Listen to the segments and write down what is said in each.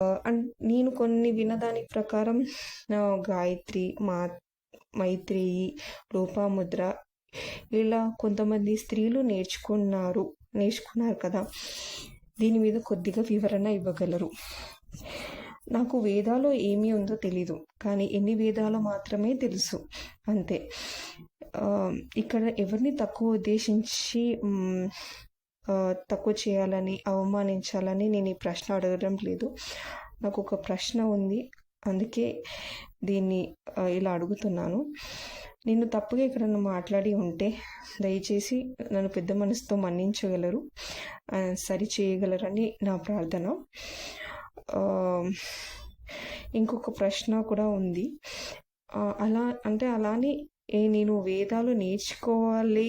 And నేను కొన్ని వినదాని ప్రకారం గాయత్రి మా మైత్రేయి రూపాముద్ర ఇలా కొంతమంది స్త్రీలు నేర్చుకున్నారు నేర్చుకున్నారు కదా. దీని మీద కొద్దిగా వివరణ ఇవ్వగలరు. నాకు వేదాలో ఏమీ ఉందో తెలీదు కానీ ఎన్ని వేదాలు మాత్రమే తెలుసు అంతే. ఇక్కడ ఎవరిని తక్కువ ఉద్దేశించి తక్కువ చేయాలని అవమానించాలని నేను ఈ ప్రశ్న అడగడం లేదు. నాకు ఒక ప్రశ్న ఉంది. అందుకే దీన్ని ఇలా అడుగుతున్నాను. నేను తప్పుగా ఎక్కడన్నా మాట్లాడి ఉంటే దయచేసి నన్ను పెద్ద మనసుతో మన్నించగలరు. సరి చేయగలరని నా ప్రార్థన. ఇంకొక ప్రశ్న కూడా ఉంది. అలా అంటే అలానే నేను వేదాలు నేర్చుకోవాలి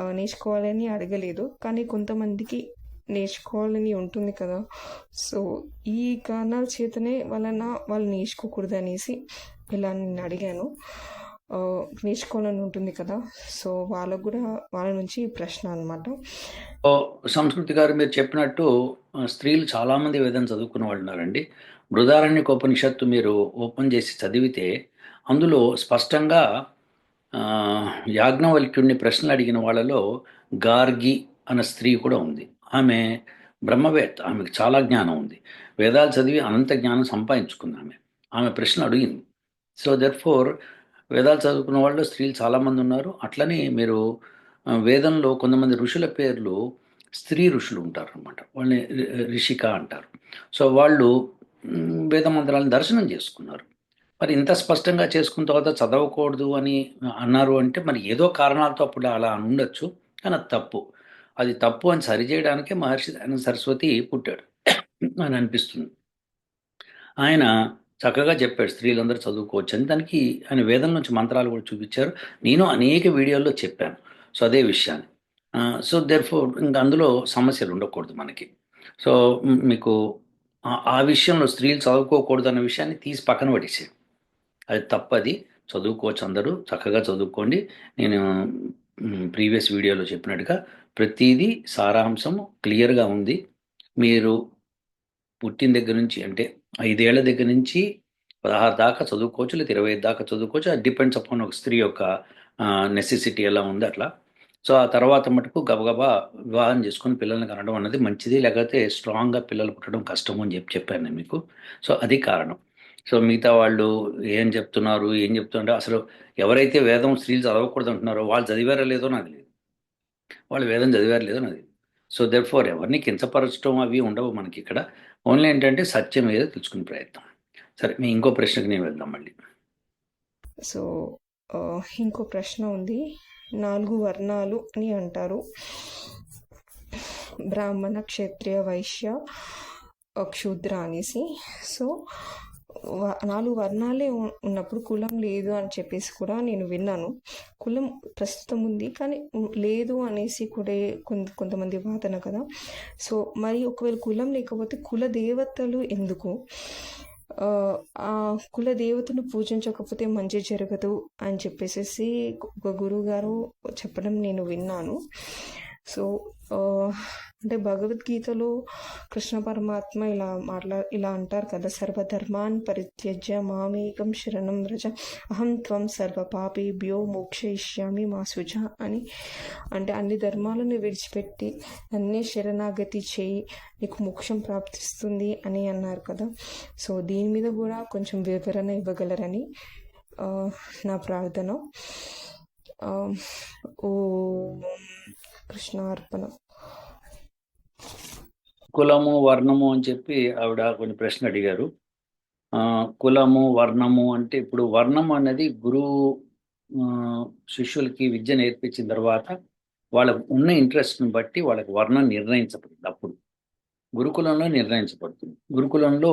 నేర్చుకోవాలని అడగలేదు. కానీ కొంతమందికి నేర్చుకోవాలని ఉంటుంది కదా. సో ఈ కారణాల చేతనే వలన వాళ్ళు నేర్చుకోకూడదు అనేసి ఇలా నేను అడిగాను. నేర్చుకోవాలని ఉంటుంది కదా. సో వాళ్ళకు కూడా వాళ్ళ నుంచి ప్రశ్న అనమాట సంస్కృతి గారు మీరు చెప్పినట్టు స్త్రీలు చాలామంది వేదన చదువుకున్న వాళ్ళు ఉన్నారండి. బృదారణ్యక ఉపనిషత్తు మీరు ఓపెన్ చేసి చదివితే అందులో స్పష్టంగా యాజ్ఞవల్క్యుడిని ప్రశ్నలు అడిగిన వాళ్ళలో గార్గి అన్న స్త్రీ కూడా ఉంది. ఆమె బ్రహ్మవేత్త ఆమెకు చాలా జ్ఞానం ఉంది. వేదాలు చదివి అనంత జ్ఞానం సంపాదించుకుంది ఆమె. ఆమె ప్రశ్న అడిగింది. సో దర్ ఫోర్ వేదాలు చదువుకున్న వాళ్ళు స్త్రీలు చాలామంది ఉన్నారు. అట్లనే మీరు వేదంలో కొంతమంది ఋషుల పేర్లు స్త్రీ ఋషులు ఉంటారు అనమాట వాళ్ళని రిషిక అంటారు. సో వాళ్ళు వేద మంత్రాలను దర్శనం చేసుకున్నారు. మరి ఇంత స్పష్టంగా చేసుకున్న తర్వాత చదవకూడదు అని అన్నారు అంటే మరి ఏదో కారణాలతో అప్పుడు అలా ఉండొచ్చు కానీ అది తప్పు. అది తప్పు అని సరిచేయడానికే మహర్షి సరస్వతి పుట్టాడు అని అనిపిస్తుంది. ఆయన చక్కగా చెప్పాడు స్త్రీలందరూ చదువుకోవచ్చు అని. దానికి ఆయన వేదం నుంచి మంత్రాలు కూడా చూపించారు. నేను అనేక వీడియోల్లో చెప్పాను సో అదే విషయాన్ని. సో దేర్ ఫోర్ ఇంకా అందులో సమస్యలు ఉండకూడదు మనకి. సో మీకు ఆ విషయంలో స్త్రీలు చదువుకోకూడదు అన్న విషయాన్ని తీసి పక్కన పడేసాడు అది తప్పది. చదువుకోవచ్చు అందరూ. చక్కగా చదువుకోండి. నేను ప్రీవియస్ వీడియోలో చెప్పినట్టుగా ప్రతిదీ సారాంశం క్లియర్గా ఉంది. మీరు పుట్టిన దగ్గర నుంచి అంటే ఐదేళ్ళ దగ్గర నుంచి పదహారు దాకా చదువుకోవచ్చు లేదా ఇరవై ఐదు దాకా చదువుకోవచ్చు. అది డిపెండ్స్ అపాన్ ఒక స్త్రీ యొక్క నెసెసిటీ ఎలా ఉంది అట్లా. సో ఆ తర్వాత మటుకు గబగబా వివాహం చేసుకుని పిల్లల్ని కనడం అన్నది మంచిది. లేకపోతే స్ట్రాంగ్గా పిల్లలు పుట్టడం కష్టము అని చెప్పి చెప్పాను నేను మీకు. సో అది కారణం. సో మిగతా వాళ్ళు ఏం చెప్తున్నారు ఏం చెప్తుంటే అసలు ఎవరైతే వేదం స్త్రీలు చదవకూడదు అంటున్నారో వాళ్ళు చదివారో లేదో నాకు లేదు వాళ్ళు వేదం చదివారు లేదో నాకు సో దెర్ ఫోర్ ఎవరిని కించపరచడం అవి ఉండవు మనకి ఇక్కడ. ఓన్లీ ఏంటంటే సత్యం ఏదో తెలుసుకునే ప్రయత్నం. సరే మీ ఇంకో ప్రశ్నకి నేను వెళ్దాం మళ్ళీ. సో ఇంకో ప్రశ్న ఉంది. నాలుగు వర్ణాలు అని అంటారు. బ్రాహ్మణ క్షత్రియ వైశ్య క్షూద్ర అనేసి. సో నాలుగు వర్ణాలే ఉన్నప్పుడు కులం లేదు అని చెప్పేసి కూడా నేను విన్నాను. కులం ప్రస్తుతం ఉంది కానీ లేదు అనేసి కూడా కొంత కొంతమంది వాదన కదా. సో మరి ఒకవేళ కులం లేకపోతే కుల దేవతలు ఎందుకు? ఆ కుల దేవతను పూజించకపోతే మంచి జరగదు అని చెప్పేసి ఒక గురువు గారు చెప్పడం నేను విన్నాను. సో అంటే భగవద్గీతలో కృష్ణ పరమాత్మ ఇలా మాట్లా ఇలా అంటారు కదా సర్వధర్మాన్ పరిత్యజ్య మామేకం శరణం రజ అహం త్వం సర్వ పాపేభ్యో మోక్షయిష్యామి మా సుజ అని. అంటే అన్ని ధర్మాలను విడిచిపెట్టి అన్నీ శరణాగతి చేయి నీకు మోక్షం ప్రాప్తిస్తుంది అని అన్నారు కదా. సో దీని మీద కూడా కొంచెం వివరణ ఇవ్వగలరని నా ప్రార్థన. ఓ కృష్ణార్పణ కులము వర్ణము అని చెప్పి ఆవిడ కొన్ని ప్రశ్నలు అడిగారు. కులము వర్ణము అంటే ఇప్పుడు వర్ణం అనేది గురువు శిష్యులకి విద్య నేర్పించిన తర్వాత వాళ్ళకు ఉన్న ఇంట్రెస్ట్ని బట్టి వాళ్ళకి వర్ణం నిర్ణయించబడుతుంది అప్పుడు. గురుకులంలో నిర్ణయించబడుతుంది. గురుకులంలో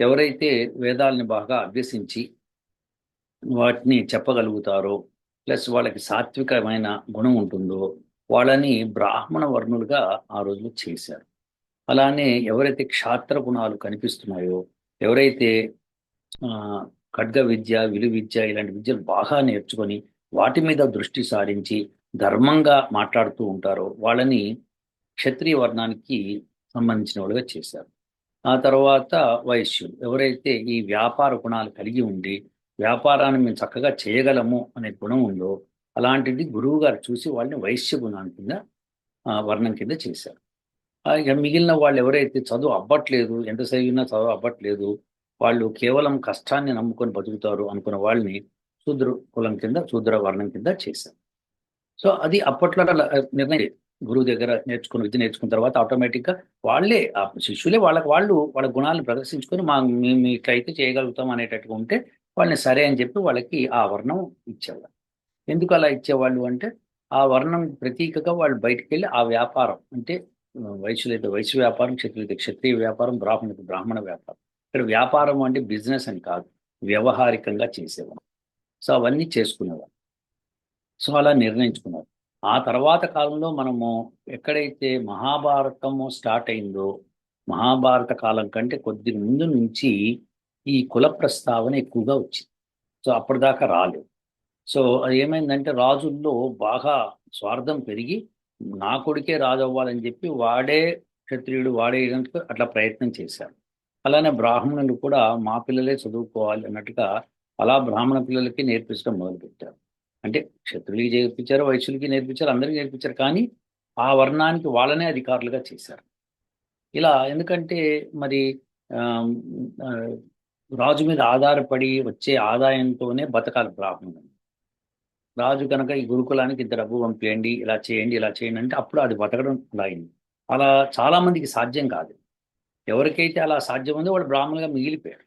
ఎవరైతే వేదాలని బాగా అభ్యసించి వాటిని చెప్పగలుగుతారో ప్లస్ వాళ్ళకి సాత్వికమైన గుణం ఉంటుందో వాళ్ళని బ్రాహ్మణ వర్ణులుగా ఆ రోజులు చేశారు. అలానే ఎవరైతే క్షాత్ర గుణాలు కనిపిస్తున్నాయో ఎవరైతే ఖడ్గ విద్య విలు విద్య ఇలాంటి విద్యలు బాగా నేర్చుకొని వాటి మీద దృష్టి సారించి ధర్మంగా మాట్లాడుతూ ఉంటారో వాళ్ళని క్షత్రియ వర్ణానికి సంబంధించిన వాళ్ళుగా చేశారు. ఆ తర్వాత వైశ్యులు ఎవరైతే ఈ వ్యాపార గుణాలు కలిగి ఉండి వ్యాపారాన్ని మేము చక్కగా చేయగలము అనే గుణం ఉందో అలాంటిది గురువు గారు చూసి వాళ్ళని వైశ్య గుణాన్ని కింద ఆ, వర్ణం కింద చేశారు. ఇక మిగిలిన వాళ్ళు ఎవరైతే చదువు అవ్వట్లేదు ఎంత చదివినా చదువు అవ్వట్లేదు వాళ్ళు కేవలం కష్టాన్ని నమ్ముకొని బతుకుతారు అనుకున్న వాళ్ళని శూద్ర కులం కింద శూద్ర వర్ణం కింద చేశారు. సో అది అప్పట్లో నిర్ణయం గురువు దగ్గర నేర్చుకుని విద్య నేర్చుకున్న తర్వాత ఆటోమేటిక్గా వాళ్ళే ఆ శిష్యులే వాళ్ళకి వాళ్ళు వాళ్ళ గుణాలను ప్రదర్శించుకొని మా మేము ఇట్లయితే చేయగలుగుతాం అనేటట్టుగా ఉంటే వాళ్ళని సరే అని చెప్పి వాళ్ళకి ఆ వర్ణం ఇచ్చేవాళ్ళు ఎందుకు అలా ఇచ్చేవాళ్ళు అంటే ఆ వర్ణం ప్రతీకగా వాళ్ళు బయటికి వెళ్ళి ఆ వ్యాపారం అంటే వైశ్యులైతే వైశ్య వ్యాపారం క్షత్రియులైతే క్షత్రియ వ్యాపారం బ్రాహ్మణులకి బ్రాహ్మణ వ్యాపారం. ఇక్కడ వ్యాపారం అంటే బిజినెస్ అని కాదు వ్యవహారికంగా చేసేవాళ్ళు. సో అవన్నీ చేసుకునేవాళ్ళు. సో అలా నిర్ణయించుకున్నారు. ఆ తర్వాత కాలంలో మనము ఎక్కడైతే మహాభారతము స్టార్ట్ అయిందో మహాభారత కాలం కంటే కొద్ది ముందు నుంచి ఈ కుల ప్రస్తావన ఎక్కువగా వచ్చింది. సో అప్పటిదాకా రాలేదు. సో అది ఏమైందంటే రాజుల్లో బాగా స్వార్థం పెరిగి నా కొడుకే రాజు అవ్వాలని చెప్పి వాడే క్షత్రియుడు వాడే అట్లా ప్రయత్నం చేశారు అలానే బ్రాహ్మణులు కూడా మా పిల్లలే చదువుకోవాలి అన్నట్టుగా అలా బ్రాహ్మణ పిల్లలకి నేర్పించడం మొదలుపెట్టారు. అంటే క్షత్రులకి నేర్పించారు వైశ్యులకి నేర్పించారు అందరికీ నేర్పించారు కానీ ఆ వర్ణానికి వాళ్ళనే అధికారులుగా చేశారు. ఇలా ఎందుకంటే మరి ఆ, రాజు మీద ఆధారపడి వచ్చే ఆదాయంతోనే బతకాలి బ్రాహ్మణులు. రాజు కనుక ఈ గురుకులానికి ఇంత డబ్బు పంపేయండి ఇలా చేయండి ఇలా చేయండి అంటే అప్పుడు అది బతకడం అలా అయింది అలా చాలా మందికి సాధ్యం కాదు. ఎవరికైతే అలా సాధ్యం ఉందో వాళ్ళు బ్రాహ్మణులుగా మిగిలిపోయారు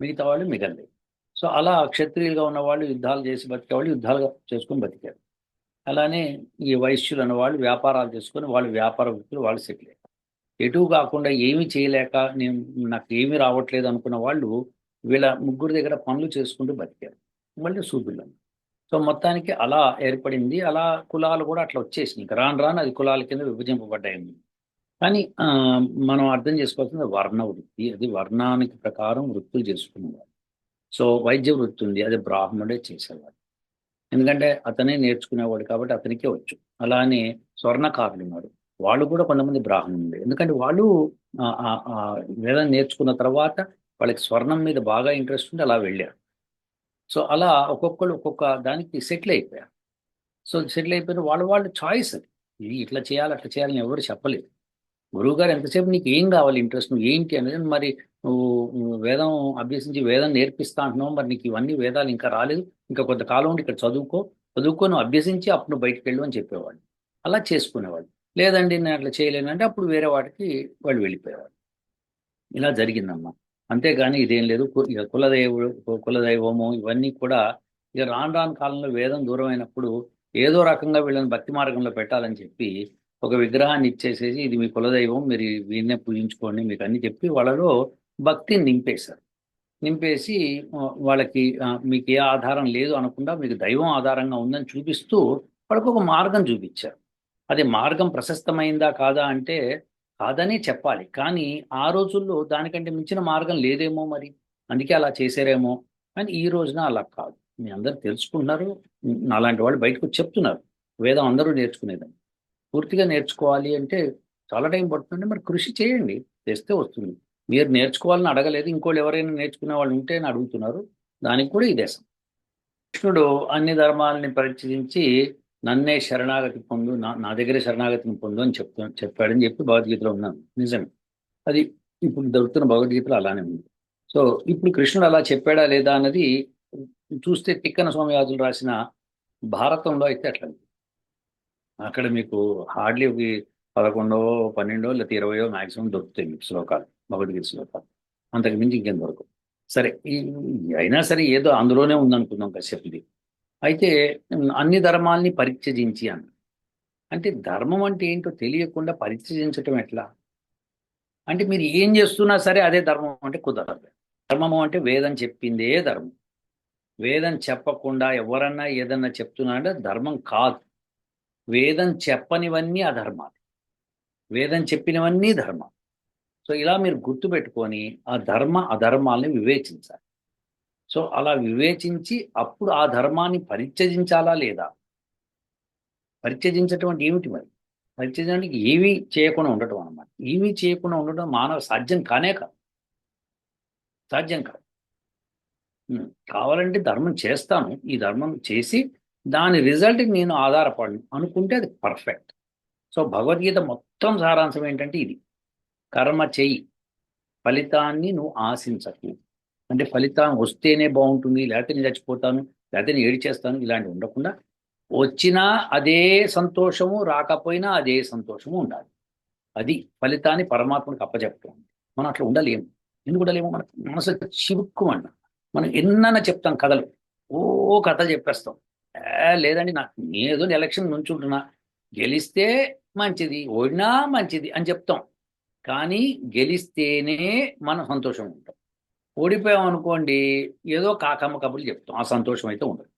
మిగతా వాళ్ళు మిగలలేదు. సో అలా క్షత్రియులుగా ఉన్న వాళ్ళు యుద్ధాలు చేసి బతికేవాళ్ళు యుద్ధాలు చేసుకొని బతికారు. అలానే ఈ వైశ్యులు అన్నవాళ్ళు వ్యాపారాలు చేసుకొని వాళ్ళు వ్యాపార వృత్తులు వాళ్ళు సెటిల్ అయ్యారు. ఎటు కాకుండా ఏమీ చేయలేక నేను నాకు ఏమీ రావట్లేదు అనుకున్న వాళ్ళు వీళ్ళ ముగ్గురు దగ్గర పనులు చేసుకుంటూ బతికారు. మళ్ళీ సూపిల్లం సో మొత్తానికి అలా ఏర్పడింది. అలా కులాలు కూడా అట్లా వచ్చేసినాయి. రాను రాను అది కులాల కింద విభజింపబడ్డాయి కానీ ఆ, మనం అర్థం చేసుకోవాల్సింది వర్ణ వృత్తి. అది వర్ణానికి ప్రకారం వృత్తులు చేసుకునేవాడు. సో వైద్య వృత్తి ఉంది. అది బ్రాహ్మణుడే చేసేవాడు. ఎందుకంటే అతనే నేర్చుకునేవాడు కాబట్టి అతనికే వచ్చు. అలానే స్వర్ణకారులు ఉన్నారు. వాళ్ళు కూడా కొంతమంది బ్రాహ్మణులు. ఎందుకంటే వాళ్ళు ఆ, వేదం నేర్చుకున్న తర్వాత వాళ్ళకి స్వర్ణం మీద బాగా ఇంట్రెస్ట్ ఉండి అలా వెళ్ళారు. సో అలా ఒక్కొక్కరు ఒక్కొక్క దానికి సెటిల్ అయిపోయారు. సో సెటిల్ అయిపోయిన వాళ్ళ వాళ్ళ చాయిస్ అది. ఇది ఇట్లా చేయాలి అట్లా చేయాలని ఎవరు చెప్పలేదు. గురువు గారు ఎంతసేపు నీకు ఏం కావాలి ఇంట్రెస్ట్ నువ్వు ఏంటి అనేది మరి నువ్వు వేదం అభ్యసించి వేదం నేర్పిస్తా అంటున్నావు. మరి నీకు ఇవన్నీ వేదాలు ఇంకా రాలేదు. ఇంకా కొంతకాలం ఉండి ఇక్కడ చదువుకో చదువుకో నువ్వు అభ్యసించి అప్పుడు నువ్వు బయటికి వెళ్ళు అని చెప్పేవాళ్ళు. అలా చేసుకునేవాళ్ళు. లేదండి నేను అట్లా చేయలేనంటే అప్పుడు వేరే వాటికి వాళ్ళు వెళ్ళిపోయేవాళ్ళు. ఇలా జరిగిందమ్మా. అంతేగాని ఇదేం లేదు. ఇక కులదైవుడు కులదైవము ఇవన్నీ కూడా ఇక రాను రాను కాలంలో వేదం దూరం అయినప్పుడు ఏదో రకంగా వీళ్ళని భక్తి మార్గంలో పెట్టాలని చెప్పి ఒక విగ్రహాన్ని ఇచ్చేసేసి ఇది మీ కులదైవం మీరు వీరినే పూజించుకోండి మీకు అన్ని చెప్పి వాళ్ళలో భక్తిని నింపేశారు. నింపేసి వాళ్ళకి మీకు ఏ ఆధారం లేదు అనకుండా మీకు దైవం ఆధారంగా ఉందని చూపిస్తూ వాళ్ళకు ఒక మార్గం చూపించారు. అది మార్గం ప్రశస్తమైందా కాదా అంటే కాదని చెప్పాలి. కానీ ఆ రోజుల్లో దానికంటే మించిన మార్గం లేదేమో మరి? అందుకే అలా చేశారేమో? కానీ ఈ రోజున అలా కాదు. మీ అందరు తెలుసుకుంటున్నారు. అలాంటి వాళ్ళు బయటకు వచ్చి చెప్తున్నారు. వేదం అందరూ నేర్చుకునేదని. పూర్తిగా నేర్చుకోవాలి అంటే చాలా టైం పడుతుంది మరి కృషి చేయండి. తెస్తే వస్తుంది. మీరు నేర్చుకోవాలని అడగలేదు. ఇంకోళ్ళు ఎవరైనా నేర్చుకునే వాళ్ళు ఉంటే అని అడుగుతున్నారు. దానికి కూడా ఇదే దేశం కృష్ణుడు అన్ని ధర్మాలని పరిచయించి నన్నే శరణాగతి పొందు నా నా దగ్గరే శరణాగతిని పొందు అని చెప్తూ చెప్పాడని చెప్పి భగవద్గీతలో ఉన్నాను. నిజమే. అది ఇప్పుడు దొరుకుతున్న భగవద్గీతలో అలానే ఉంది. సో ఇప్పుడు కృష్ణుడు అలా చెప్పాడా లేదా అన్నది చూస్తే తిక్కన స్వామియాజులు రాసిన భారతంలో అయితే అట్లా అక్కడ మీకు హార్డ్లీ ఒక పదకొండో పన్నెండో లేకపోతే ఇరవయో మాక్సిమం దొరుకుతాయి మీకు శ్లోకాలు భగవద్గీత శ్లోకాలు. అంతకు మించి ఇంకేం దొరకవు. సరే అయినా సరే ఏదో అందులోనే ఉందనుకుందాం కశ్యపుది అయితే అన్ని ధర్మాల్ని పరిత్యజించి అన్న అంటే ధర్మం అంటే ఏంటో తెలియకుండా పరిత్యజించటం ఎట్లా? అంటే మీరు ఏం చేస్తున్నా సరే అదే ధర్మం అంటే కుదరదు. ధర్మము అంటే వేదం చెప్పిందే ధర్మం. వేదం చెప్పకుండా ఎవరన్నా ఏదన్నా చెప్తున్నా అంటే ధర్మం కాదు. వేదం చెప్పనివన్నీ అధర్మాలు. వేదం చెప్పినవన్నీ ధర్మం సో ఇలా మీరు గుర్తుపెట్టుకొని ఆ ధర్మ అధర్మాల్ని వివేచించాలి. సో అలా వివేచించి అప్పుడు ఆ ధర్మాన్ని పరిత్యజించాలా లేదా? పరిత్యజించటం ఏమిటి మరి? ప్రత్యేకానికి ఏమీ చేయకుండా ఉండటం అన్నమాట. ఏమీ చేయకుండా ఉండటం మానవ సాధ్యం కానే కాదు. సాధ్యం కాదు. కావాలంటే ధర్మం చేస్తాను. ఈ ధర్మం చేసి దాని రిజల్ట్ నేను ఆధారపడను. అనుకుంటే అది పర్ఫెక్ట్. సో భగవద్గీత మొత్తం సారాంశం ఏంటంటే ఇది. కర్మ చెయ్యి ఫలితాన్ని నువ్వు ఆశించకు. అంటే ఫలితం వస్తేనే బాగుంటుంది లేకపోతే నేను చచ్చిపోతాను లేకపోతే నేను ఏడి చేస్తాను ఇలాంటివి ఉండకుండా వచ్చినా అదే సంతోషము రాకపోయినా అదే సంతోషము ఉండాలి. అది ఫలితాన్ని పరమాత్మకు అప్పచెప్తాం మనం అట్లా ఉండలేము. ఎందుకు ఉండలేము? మన మనసు చివుక్కుమన్న మనం ఎన్నైనా చెప్తాం కథలు. ఓ కథలు చెప్పేస్తాం. ఏ లేదండి నాకు ఏదో ఎలక్షన్ నుంచుంటున్నా గెలిస్తే మంచిది ఓడినా మంచిది అని చెప్తాం. కానీ గెలిస్తేనే మనం సంతోషం ఉంటాం. ఓడిపోయాం అనుకోండి ఏదో కాకమ్మ కబుర్లు చెప్తాం. ఆ సంతోషం అయితే ఉండదు.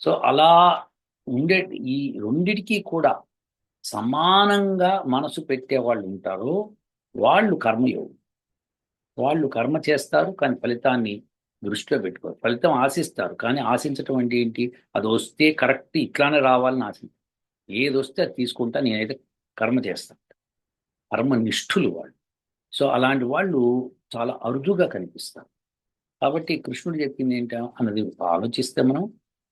సో అలా ఉండే ఈ రెండిటికీ కూడా సమానంగా మనసు పెట్టే వాళ్ళు ఉంటారు. వాళ్ళు కర్మయోగులు వాళ్ళు కర్మ చేస్తారు కానీ ఫలితాన్ని దృష్టిలో పెట్టుకోరు. ఫలితం ఆశిస్తారు కానీ ఆశించటం అంటే ఏంటి? అది వస్తే కరెక్ట్ ఇట్లానే రావాలని ఆశ ఏది వస్తే అది తీసుకుంటా నేనైతే కర్మ చేస్తాను కర్మ నిష్ఠులు వాళ్ళు. సో అలాంటి వాళ్ళు చాలా అరుదుగా కనిపిస్తాం కాబట్టి కృష్ణుడు చెప్పింది ఏంట? అన్నది ఆలోచిస్తే మనం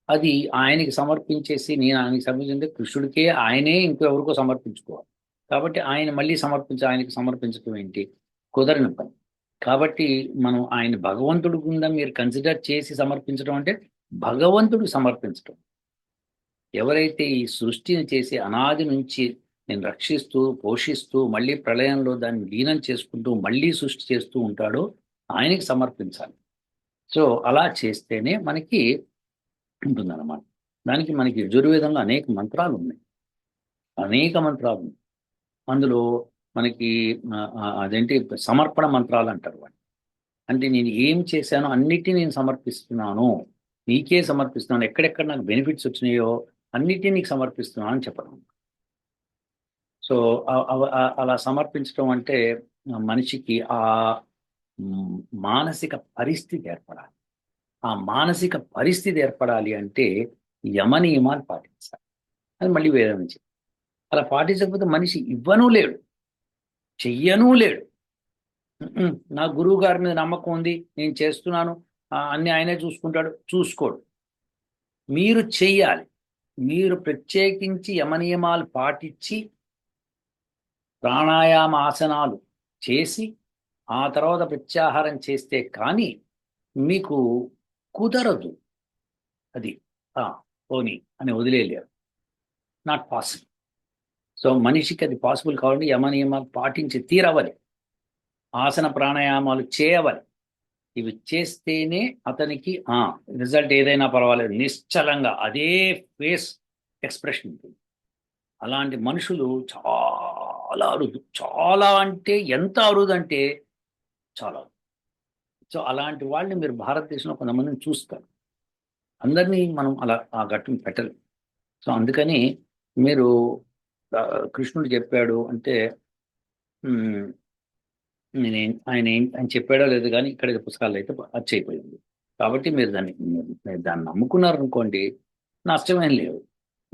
అది ఆయనకి సమర్పించేసి నేను ఆయనకి సమర్పించింటే కృష్ణుడికే ఆయనే ఇంకెవరికో సమర్పించుకోవాలి. కాబట్టి ఆయన మళ్ళీ సమర్పించి ఆయనకి సమర్పించడం ఏంటి? కుదరని పని. కాబట్టి మనం ఆయన భగవంతుడు కింద మీరు కన్సిడర్ చేసి సమర్పించడం అంటే భగవంతుడు సమర్పించడం ఎవరైతే ఈ సృష్టిని చేసి అనాది నుంచి నేను రక్షిస్తూ పోషిస్తూ మళ్ళీ ప్రళయంలో దాన్ని లీనం చేసుకుంటూ మళ్ళీ సృష్టి చేస్తూ ఉంటాడో ఆయనకి సమర్పించాలి. సో అలా చేస్తేనే మనకి ఉంటుందన్నమాట. దానికి మనకి యజుర్వేదంలో అనేక మంత్రాలు ఉన్నాయి. అనేక మంత్రాలు ఉన్నాయి. అందులో మనకి అదేంటి? సమర్పణ మంత్రాలు అంటారు వాటిని. అంటే నేను ఏం చేశానో అన్నిటినీ నేను సమర్పిస్తున్నాను. నీకే సమర్పిస్తున్నాను. ఎక్కడెక్కడ నాకు బెనిఫిట్స్ వచ్చినాయో అన్నిటినీ నీకు సమర్పిస్తున్నాను అని చెప్పడం. సో అలా సమర్పించడం అంటే మనిషికి ఆ మానసిక పరిస్థితి ఏర్పడాలి. ఆ మానసిక పరిస్థితి ఏర్పడాలి అంటే యమ నియమాలు పాటించాలి. అది మళ్ళీ వేరే నుంచి. అలా పాటించకపోతే మనిషి ఇవ్వనూ లేడు. చెయ్యనూ లేడు. నా గురువు గారి మీద నమ్మకం ఉంది నేను చేస్తున్నాను. అన్ని ఆయనే చూసుకుంటాడు చూసుకోడు. మీరు చెయ్యాలి. మీరు ప్రత్యేకించి యమనియమాలు పాటించి ప్రాణాయామ ఆసనాలు చేసి ఆ తర్వాత ప్రత్యాహారం చేస్తే కానీ మీకు కుదరదు. అది ఆ, పోనీ అని వదిలేయలేరు. Not possible. సో మనిషికి అది పాసిబుల్ కావాలంటే యమ నియమాలు పాటించి తీరవాలి ఆసన ప్రాణాయామాలు చేయవాలి ఇవి చేస్తేనే అతనికి ఆ రిజల్ట్ ఏదైనా పర్వాలేదు. నిశ్చలంగా అదే ఫేస్ ఎక్స్ప్రెషన్. ఉంటుంది అలాంటి మనుషులు చాలా చాలా అరుదు. చాలా అంటే ఎంత అరుదు అంటే చాలా సో అలాంటి వాళ్ళని మీరు భారతదేశంలో కొంతమందిని చూస్తారు. అందరినీ మనం అలా ఆ గట్టును పెట్టలేం. సో అందుకని మీరు కృష్ణుడు చెప్పాడు అంటే నేను ఆయన ఏం ఆయన చెప్పాడో లేదు కానీ ఇక్కడ పుస్తకాలు అయితే అచ్చు అయిపోయింది కాబట్టి మీరు దాన్ని మీరు- దాన్ని నమ్ముకున్నారు అనుకోండి నష్టమేం లేదు.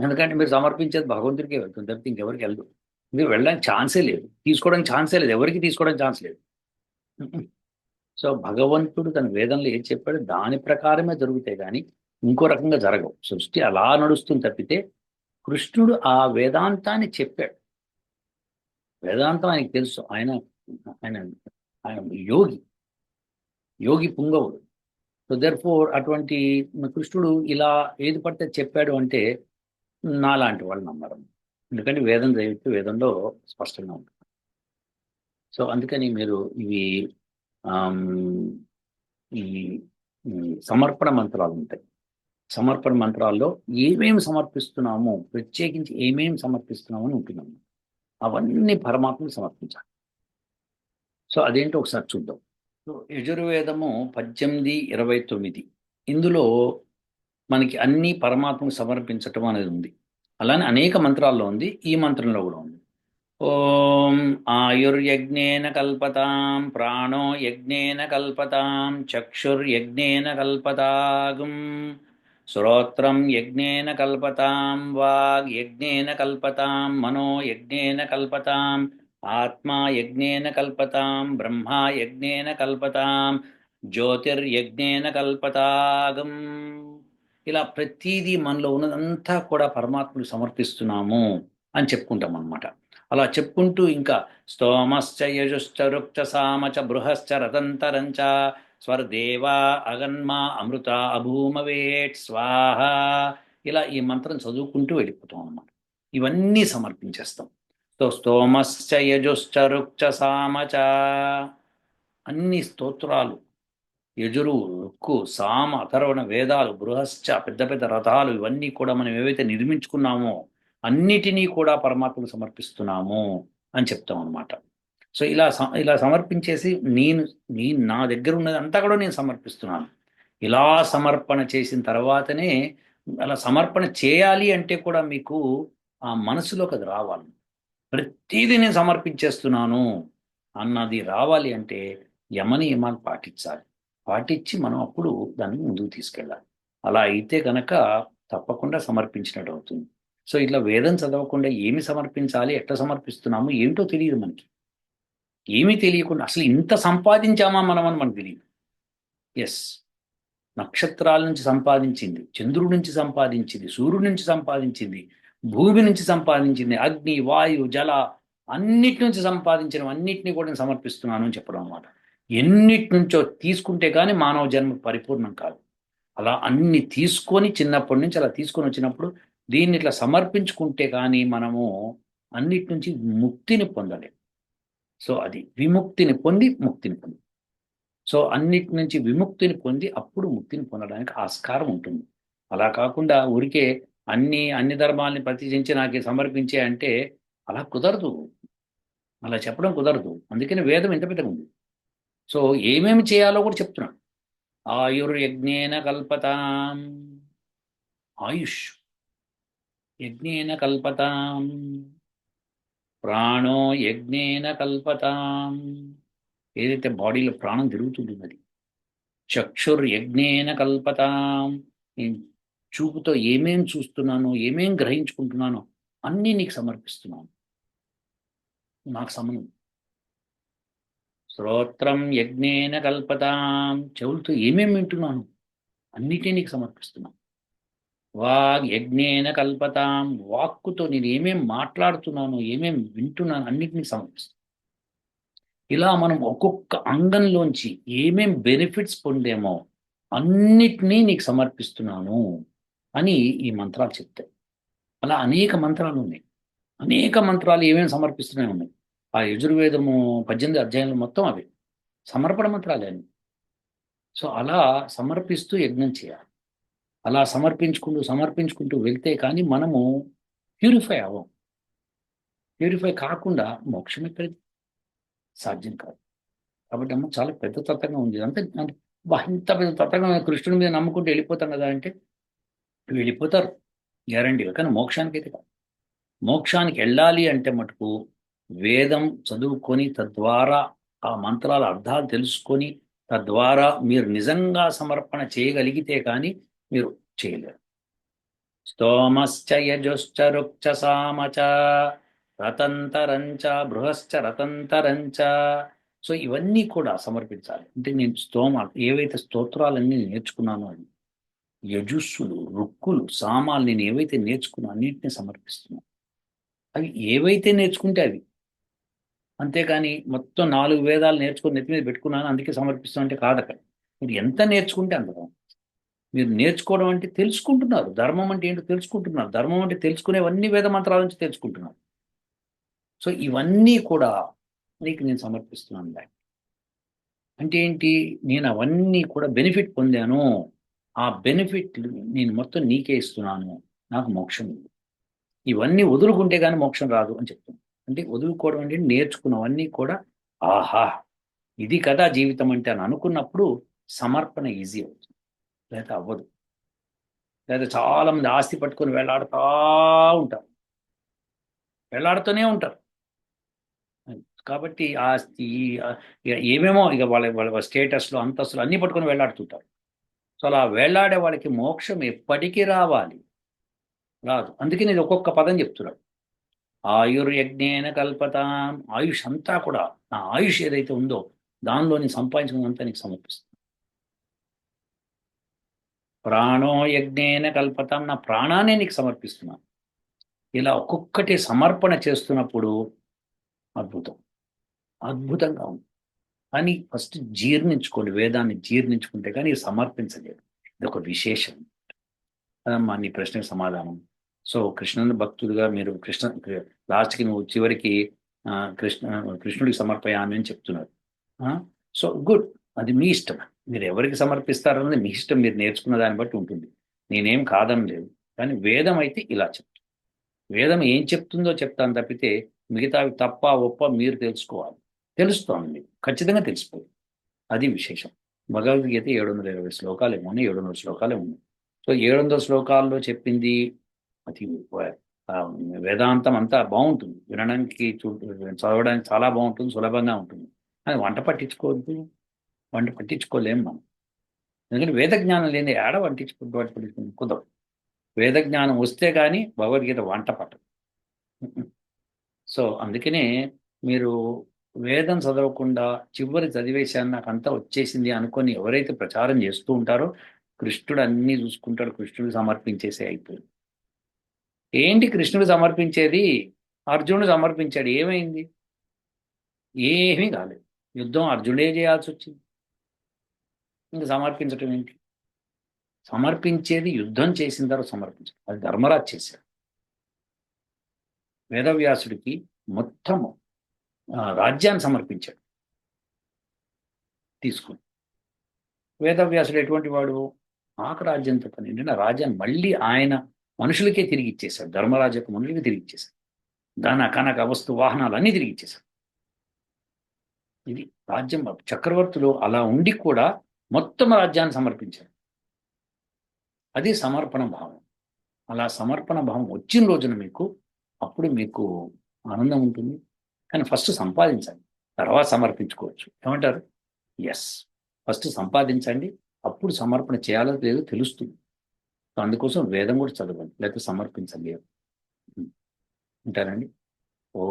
ఎందుకంటే మీరు సమర్పించేది భగవంతుడికే వెళ్తుంది. తప్పితే ఇంకెవరికి వెళ్ళదు. మీరు వెళ్ళడానికి ఛాన్సే లేదు. తీసుకోవడానికి ఛాన్సే లేదు. ఎవరికి తీసుకోవడానికి ఛాన్స్ లేదు. సో భగవంతుడు తన వేదంలో ఏం చెప్పాడో? దాని ప్రకారమే జరుగుతాయి కానీ ఇంకో రకంగా జరగవు. సృష్టి అలా నడుస్తుంది తప్పితే కృష్ణుడు ఆ వేదాంతాన్ని చెప్పాడు. వేదాంతం ఆయనకి తెలుసు. ఆయన ఆయన ఆయన యోగి. యోగి పుంగవుడు. సో దర్ ఫోర్ అటువంటి కృష్ణుడు ఇలా ఏది పడితే చెప్పాడు అంటే నాలాంటి వాళ్ళు నమ్మరు. ఎందుకంటే వేదం చదివితే వేదంలో స్పష్టంగా ఉంటుంది సో అందుకని మీరు ఇవి ఈ సమర్పణ మంత్రాలు ఉంటాయి. సమర్పణ మంత్రాల్లో ఏమేమి సమర్పిస్తున్నామో ప్రత్యేకించి ఏమేమి సమర్పిస్తున్నామో అని ఉంటున్నాము. అవన్నీ పరమాత్మను సమర్పించాలి. సో అదేంటో ఒకసారి చూద్దాం. సో యజుర్వేదము పద్దెనిమిది ఇరవై తొమ్మిది. ఇందులో మనకి అన్ని పరమాత్మకు సమర్పించటం అనేది ఉంది. అలానే అనేక మంత్రాల్లో ఉంది ఈ మంత్రంలో కూడా ఉంది. ఓం ఆయుర్యజ్ఞేన కల్పతాం ప్రాణో యజ్ఞేన కల్పతాం చక్షుర్యజ్ఞేన కల్పతాగం శ్రోత్రం యజ్ఞేన కల్పతాం వాగ్ యజ్ఞేన కల్పతాం మనో యజ్ఞేన కల్పతాం ఆత్మా యజ్ఞేన కల్పతాం బ్రహ్మా యజ్ఞేన కల్పతాం జ్యోతిర్యజ్ఞేన కల్పతాగం. ఇలా ప్రతీదీ మనలో ఉన్నదంతా కూడా పరమాత్మకు సమర్పిస్తున్నాము అని చెప్పుకుంటాం అనమాట అలా చెప్పుకుంటూ ఇంకా స్తోమశ్చ యజుశ్చ రుక్చ సామచ బృహశ్చ రతంతరంచ స్వర్దేవా అగన్మా అమృత అభూమవేట్ స్వాహ ఇలా ఈ మంత్రం చదువుకుంటూ వెళ్ళిపోతాం అన్నమాట. ఇవన్నీ సమర్పించేస్తాం. సో స్తోమశ్చ యజుశ్చ రుక్చ సామచ అన్ని స్తోత్రాలు యజురు రుక్కు సామ అథర్వణ వేదాలు బృహశ్చ పెద్ద పెద్ద రథాలు ఇవన్నీ కూడా మనం ఏవైతే నిర్మించుకున్నామో అన్నిటినీ కూడా పరమాత్మకు సమర్పిస్తున్నాము అని చెప్తాం అనమాట సో ఇలా స- ఇలా సమర్పించేసి నేను నేను నా దగ్గర ఉన్నది అంతా కూడా నేను సమర్పిస్తున్నాను. ఇలా సమర్పణ చేసిన తర్వాతనే అలా సమర్పణ చేయాలి అంటే కూడా మీకు ఆ మనసులోకి అది రావాలి. ప్రతిదీ నేను సమర్పించేస్తున్నాను అన్నది రావాలి అంటే యమనియమాలు పాటించాలి. పాటించి మనం అప్పుడు దాన్ని ముందుకు తీసుకెళ్ళాలి. అలా అయితే గనక తప్పకుండా సమర్పించినట్టు అవుతుంది. సో ఇట్లా వేదం చదవకుండా ఏమి సమర్పించాలి ఎట్లా సమర్పిస్తున్నాము ఏమిటో తెలియదు మనకి. ఏమీ తెలియకుండా అసలు ఇంత సంపాదించామా మనం అని మనకు తెలియదు. ఎస్ నక్షత్రాల నుంచి సంపాదించింది చంద్రుడి నుంచి సంపాదించింది సూర్యుడి నుంచి సంపాదించింది భూమి నుంచి సంపాదించింది అగ్ని వాయు జల అన్నిటి నుంచి సంపాదించిన అన్నిటిని కూడా నేను సమర్పిస్తున్నాను అని చెప్పడం అన్నమాట. ఎన్నిటి నుంచో తీసుకుంటే కానీ మానవ జన్మ పరిపూర్ణం కాదు. అలా అన్ని తీసుకొని చిన్నప్పటి నుంచి అలా తీసుకొని వచ్చినప్పుడు దీన్ని ఇట్లా సమర్పించుకుంటే కానీ మనము అన్నిటి నుంచి ముక్తిని పొందలేము సో అది విముక్తిని పొంది ముక్తిని పొంది. సో అన్నిటి నుంచి విముక్తిని పొంది అప్పుడు ముక్తిని పొందడానికి ఆస్కారం ఉంటుంది. అలా కాకుండా ఊరికే అన్ని అన్ని ధర్మాల్ని ప్రతిజించి నాకు సమర్పించే అంటే అలా కుదరదు. అలా చెప్పడం కుదరదు. అందుకని వేదం ఇంత పెద్దగా ఉంది సో ఏమేమి చేయాలో కూడా చెప్తున్నాం ఆయుర్యజ్ఞేన కల్పతాం. ఆయుష్. యజ్ఞేన కల్పతాం. ప్రాణో యజ్ఞేన కల్పతాం. ఏదైతే బాడీలో ప్రాణం తిరుగుతుంటుంది చక్షుర్యజ్ఞేన చక్షుర్ యజ్ఞేన కల్పతాం. నేను చూపుతో ఏమేం చూస్తున్నానో ఏమేం గ్రహించుకుంటున్నానో అన్నీ నీకు సమర్పిస్తున్నాను. నాకు సంబంధం శ్రోత్రం యజ్ఞేన కల్పతాం. చెవులతో ఏమేమి వింటున్నాను? అన్నిటినీ నీకు సమర్పిస్తున్నాను. వాగ్ యజ్ఞేన కల్పతాం. వాక్కుతో నేను ఏమేం మాట్లాడుతున్నాను ఏమేం వింటున్నాను అన్నిటినీ సమర్పిస్తున్నాను. ఇలా మనం ఒక్కొక్క అంగంలోంచి ఏమేం బెనిఫిట్స్ పొందేమో అన్నిటినీ నీకు సమర్పిస్తున్నాను అని ఈ మంత్రాలు చెప్తాయి. అలా అనేక మంత్రాలు ఉన్నాయి. అనేక మంత్రాలు ఏమేమి సమర్పిస్తున్నాయి ఉన్నాయి? ఆ యజుర్వేదము పద్దెనిమిది అధ్యాయంలో మొత్తం అవి. సమర్పణ మంత్రాలేని సో అలా సమర్పిస్తూ యజ్ఞం చేయాలి. అలా సమర్పించుకుంటూ సమర్పించుకుంటూ వెళ్తే కానీ మనము ప్యూరిఫై అవ్వం. ప్యూరిఫై కాకుండా మోక్షం ఎక్కడిది? సాధ్యం కాదు. కాబట్టి అమ్మ చాలా పెద్ద తత్వంగా ఉంది. అంతే ఇంత పెద్ద తత్వంగా కృష్ణుడి మీద నమ్ముకుంటూ వెళ్ళిపోతాం కదా అంటే వెళ్ళిపోతారు. గ్యారంటీగా కానీ మోక్షానికి అయితే కాదు. మోక్షానికి వెళ్ళాలి అంటే మటుకు వేదం చదువుకొని తద్వారా ఆ మంత్రాల అర్థాలు తెలుసుకొని తద్వారా మీరు నిజంగా సమర్పణ చేయగలిగితే కానీ మీరు చేయలేరు. స్తోమశ్చ యజుశ్చ రుక్చ సామచ రతంతరంచ బృహశ్చ రతంతరంచ. సో ఇవన్నీ కూడా సమర్పించాలి. అంటే నేను స్తోమ ఏవైతే స్తోత్రాలన్నీ నేర్చుకున్నానో అని యజుస్సులు రుక్కులు సామాలు నేను ఏవైతే నేర్చుకున్నా అన్నింటినీ సమర్పిస్తున్నాను. అవి ఏవైతే నేర్చుకుంటే అవి అంతేకాని మొత్తం నాలుగు వేదాలు నేర్చుకుని నెత్తి మీద పెట్టుకున్నాను అందుకే సమర్పిస్తాం అంటే కాదక మీరు ఎంత నేర్చుకుంటే అంత మీరు నేర్చుకోవడం అంటే తెలుసుకుంటున్నారు. ధర్మం అంటే ఏంటో తెలుసుకుంటున్నారు. ధర్మం అంటే తెలుసుకునేవన్నీ వేద మంత్రాల నుంచి తెలుసుకుంటున్నారు. సో ఇవన్నీ కూడా నీకు నేను సమర్పిస్తున్నాను దాన్ని అంటే ఏంటి? నేను అవన్నీ కూడా బెనిఫిట్ పొందాను. ఆ బెనిఫిట్ నేను మొత్తం నీకే ఇస్తున్నాను. నాకు మోక్షం ఇవన్నీ వదులుకుంటే కానీ మోక్షం రాదు అని చెప్తున్నాను. అంటే వదులుకోవడం అంటే నేర్చుకున్నవన్నీ కూడా ఆహా! ఇది కదా జీవితం అంటే అని అనుకున్నప్పుడు సమర్పణ ఈజీ అవుతుంది. లేదా అవ్వదు. లేదా చాలా మంది ఆస్తి పట్టుకొని వేలాడుతూ ఉంటారు. వేలాడుతూనే ఉంటారు. కాబట్టి ఆస్తి ఇక ఏమేమో ఇక వాళ్ళ వాళ్ళ స్టేటస్లు అంతస్తులు అన్నీ పట్టుకొని వేలాడుతుంటారు సో అలా వెళ్ళాడే వాళ్ళకి మోక్షం ఎప్పటికీ రావాలి. రాదు. అందుకే నేను ఒక్కొక్క పదం చెప్తున్నాడు ఆయుర్యజ్ఞేన కల్పతాం. ఆయుష్ అంతా కూడా నా ఆయుష్ ఏదైతే ఉందో దానిలో నేను సంపాదించుకున్నంతా నీకు సమర్పిస్తాను ప్రాణో యజ్ఞేన కల్పతాం నా ప్రాణాన్ని నీకు సమర్పిస్తున్నాను. ఇలా ఒక్కొక్కటి సమర్పణ చేస్తున్నప్పుడు అద్భుతం. అద్భుతంగా ఉంది. కానీ ఫస్ట్ జీర్ణించుకోండి. వేదాన్ని జీర్ణించుకుంటే కానీ సమర్పించలేదు. ఇది ఒక విశేషం. అదమ్మా నీ ప్రశ్నకు సమాధానం. సో కృష్ణుని భక్తుడిగా మీరు కృష్ణ లాస్ట్కి నువ్వు చివరికి కృష్ణ కృష్ణుడికి సమర్పయామి అని చెప్తున్నారు. So good. అది మీ ఇష్టం. మీరు ఎవరికి సమర్పిస్తారన్నది మీ ఇష్టం. మీరు నేర్చుకున్న దాన్ని బట్టి ఉంటుంది. నేనేం కాదని లేదు. కానీ వేదం అయితే ఇలా చెప్తుంది. వేదం ఏం చెప్తుందో చెప్తాను తప్పితే మిగతావి తప్ప ఒప్ప మీరు తెలుసుకోవాలి. తెలుస్తోంది మీకు. ఖచ్చితంగా తెలిసిపోయింది అది విశేషం. భగవద్గీత ఏడు వందల ఇరవై శ్లోకాలు ఏమో ఉన్నాయి. ఏడు వందల శ్లోకాలు ఉన్నాయి. సో ఏడు వందల శ్లోకాల్లో చెప్పింది వేదాంతం అంతా బాగుంటుంది. వినడానికి చూ చదవడానికి చాలా బాగుంటుంది సులభంగా ఉంటుంది. అది వంట పట్టించుకోవద్దు. వంట పట్టించుకోలేము మనం. ఎందుకంటే వేద జ్ఞానం లేని ఏడ వంటించుకుంటూ వంట పట్టించుకుంది కుదరదు వేద జ్ఞానం వస్తే కానీ భగవద్గీత వంట పట్టదు. సో అందుకనే మీరు వేదం చదవకుండా చివరి చదివేశాను నాకు అంతా వచ్చేసింది అనుకొని ఎవరైతే ప్రచారం చేస్తూ ఉంటారో కృష్ణుడు అన్నీ చూసుకుంటాడు. కృష్ణుడు సమర్పించేసే అయిపోయింది. ఏంటి కృష్ణుడు సమర్పించేది? అర్జునుడు సమర్పించాడు. ఏమైంది? ఏమీ కాలేదు. యుద్ధం అర్జునుడే చేయాల్సి వచ్చింది. ఇంకా సమర్పించటం ఏంటి? సమర్పించేది యుద్ధం చేసిన తర్వాత సమర్పించడం అది ధర్మరాజ్ చేశాడు. వేదవ్యాసుడికి మొత్తము రాజ్యాన్ని సమర్పించాడు. తీసుకుని. వేదవ్యాసుడు ఎటువంటి వాడు? ఆకరాజ్యంతో పని రాజ్యాన్ని మళ్ళీ ఆయన మనుషులకే తిరిగి ఇచ్చేశాడు ధర్మరాజు యొక్క మనుషులకి తిరిగి ఇచ్చేశాడు ధన కనక వస్తు వాహనాలు అన్నీ తిరిగి ఇచ్చేశాడు ఇది రాజ్యం చక్రవర్తులు అలా ఉండి కూడా మొత్తం రాజ్యాన్ని సమర్పించారు. అది సమర్పణ భావం. అలా సమర్పణ భావం వచ్చిన రోజున మీకు అప్పుడు మీకు ఆనందం ఉంటుంది. కానీ ఫస్ట్ సంపాదించండి. తర్వాత సమర్పించుకోవచ్చు. ఏమంటారు? ఎస్ ఫస్ట్ సంపాదించండి. అప్పుడు సమర్పణ చేయాలో లేదో తెలుస్తుంది. సో అందుకోసం వేదం కూడా చదవండి లేకపోతే సమర్పించండి. ఉంటారండి ఓ